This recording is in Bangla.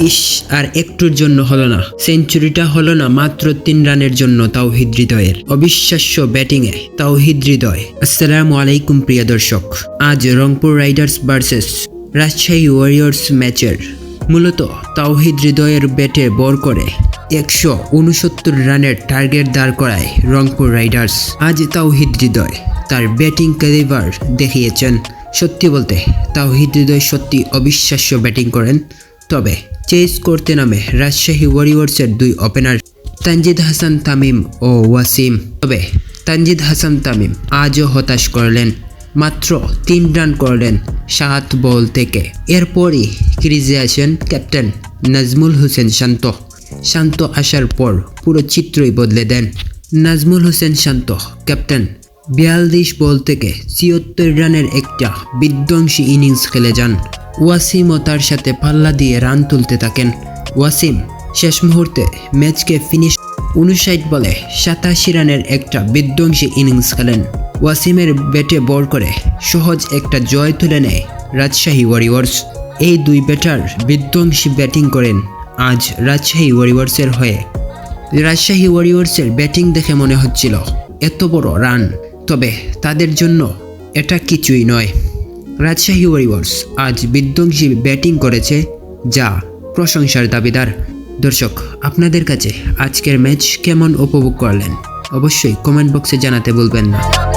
ইস আর একটুর জন্য হলো না। সেঞ্চুরিটা হলো না মাত্র তিন রানের জন্য তাওহিদ হৃদয়ের। অবিশ্বাস্য ব্যাটিংয়ে তাওহিদ হৃদয়। আসসালামু আলাইকুম প্রিয় দর্শক। আজ Rangpur Riders versus Rajshahi Warriors ম্যাচের মূলত তাওহিদ হৃদয়ের ব্যাটে বর করে একশো উনসত্তর রানের টার্গেট দাঁড় করায় রংপুর রাইডার্স। আজ তাওহিদ হৃদয় তার ব্যাটিং ক্যালিভার দেখিয়েছেন। সত্যি বলতে তাওহিদ হৃদয় সত্যি অবিশ্বাস্য ব্যাটিং করেন। তবে চেস করতে নামে রাজশাহী ওয়ারিয়র্সের দুই ওপেনার তানজিদ হাসান তামিম ও ওয়াসিম। তবে তানজিদ হাসান তামিম আজও হতাশ করলেন, মাত্র তিন রান করলেন সাত বল থেকে। এরপরই ক্রিজে আসেন ক্যাপ্টেন নাজমুল হোসেন শান্ত। শান্ত আসার পর পুরো চিত্রই বদলে দেন। নাজমুল হোসেন শান্ত, ক্যাপ্টেন, বিয়াল্লিশ বল থেকে ছিয়ত্তর রানের একটা বিধ্বংসী ইনিংস খেলে যান। ওয়াসিমও তার সাথে পাল্লা দিয়ে রান তুলতে থাকেন। ওয়াসিম শেষ মুহূর্তে ম্যাচকে ফিনিশ উনষাট বলে সাতাশি রানের একটা বিধ্বংসী ইনিংস খেলেন। ওয়াসিমের ব্যাটে বল করে সহজ একটা জয় তুলে নেয় রাজশাহী ওয়ারিয়র্স এই দুই ব্যাটার বিধ্বংসী ব্যাটিং করেন আজ রাজশাহী ওয়ারিয়র্সের হয়ে। রাজশাহী ওয়ারিয়র্সের ব্যাটিং দেখে মনে হচ্ছিল, এত বড় রান, তবে তাদের জন্য এটা কিছুই নয়। রাজশাহী ওয়ারিয়র্স আজ বিধ্বংসী ব্যাটিং করেছে যা প্রশংসার দাবিদার। দর্শক, আপনাদের কাছে আজকের ম্যাচ কেমন উপভোগ করলেন? অবশ্যই কমেন্ট বক্সে জানাতে বলবেন না।